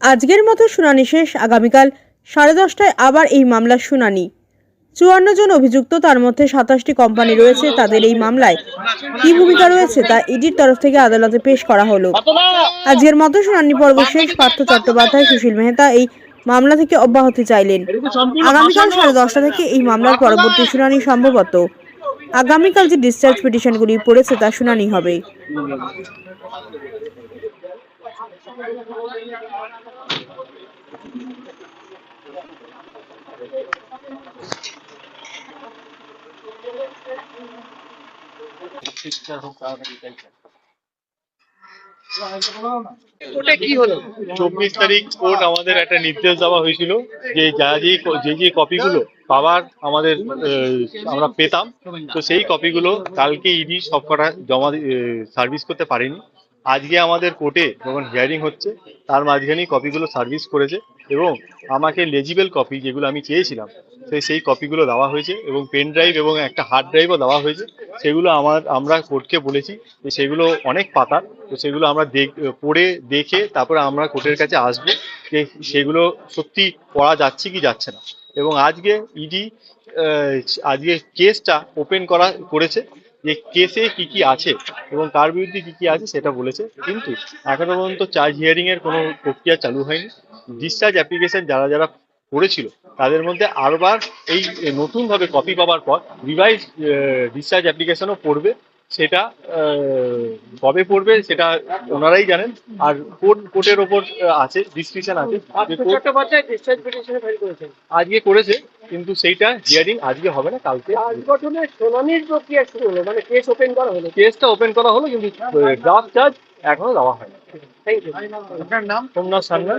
আজকের মতো শুনানি শেষ। আগামীকাল সাড়ে দশটায় আবার এই মামলার শুনানি। চুয়ান্ন জন অভিযুক্ত, তার মধ্যে সাতাশটি কোম্পানি রয়েছে, তাদের এই মামলায় কি ভূমিকা রয়েছে তা ইডির তরফ থেকে আদালতে পেশ করা হলো। আজকের মতো শুনানি পর্ব শেষ। পার্থ চট্টোপাধ্যায়, সুশীল মেহতা এই মামলা থেকে অব্যাহতি চাইলেন। আগামীকাল সাড়ে দশটা থেকে এই মামলার পরবর্তী শুনানি সম্ভবত। আগামীকাল যে ডিসচার্জ পিটিশনগুলি পড়েছে তা শুনানি হবে। চব্বিশ তারিখ আমাদের একটা নির্দেশ দেওয়া হয়েছিল যে যা যে পাওয়ার আমাদের আমরা পেতাম, তো সেই কালকে ইডি সবকটা জমা সার্ভিস করতে পারেনি। আজকে আমাদের কোর্টে যখন হিয়ারিং হচ্ছে, তার মাঝখানেই কপিগুলো সার্ভিস করেছে এবং আমাকে লেজিবেল কপি যেগুলো আমি চেয়েছিলাম সেই সেই কপিগুলো দেওয়া হয়েছে এবং পেন ড্রাইভ এবং একটা হার্ড ড্রাইভও দেওয়া হয়েছে। সেগুলো আমার, আমরা কোর্টকে বলেছি যে সেগুলো অনেক পাতার তো সেগুলো আমরা দেখ, পড়ে দেখে তারপরে আমরা কোর্টের কাছে আসব যে সেগুলো সত্যি পড়া যাচ্ছে কি যাচ্ছে না। এবং আজকে ইডি আজকে কেসটা ওপেন করা করেছে। যে কেসে কি কি আছে এবং তার বিরুদ্ধে কি কি আছে সেটা বলেছে। কিন্তু এখনও পর্যন্ত চার্জ হিয়ারিং এর কোনো প্রক্রিয়া চালু হয়নি। ডিসচার্জ অ্যাপ্লিকেশন যারা যারা করেছিল তাদের মধ্যে আরবার এই নতুন ভাবে কপি পাওয়ার পর রিভাইজ ডিসচার্জ অ্যাপ্লিকেশনও পড়বে। সেটা কবে পড়বে সেটা ওনারাই জানেন। আর কোর্ট কোর্টের ওপর আছে ডিসক্রিপশন আছে আজকে করেছে কিন্তু সেইটা হিয়ারিং আজকে হবে না কালকে। গঠনের শুনানির প্রক্রিয়া শুরু হলো মানে কেস ওপেন করা হলো। কেসটা ওপেন করা হলো কিন্তু ড্রাফট চার্জ এখনও দেওয়া হয়নি। থ্যাংক ইউ আপনার নাম? সোমনাথ সান্যাল।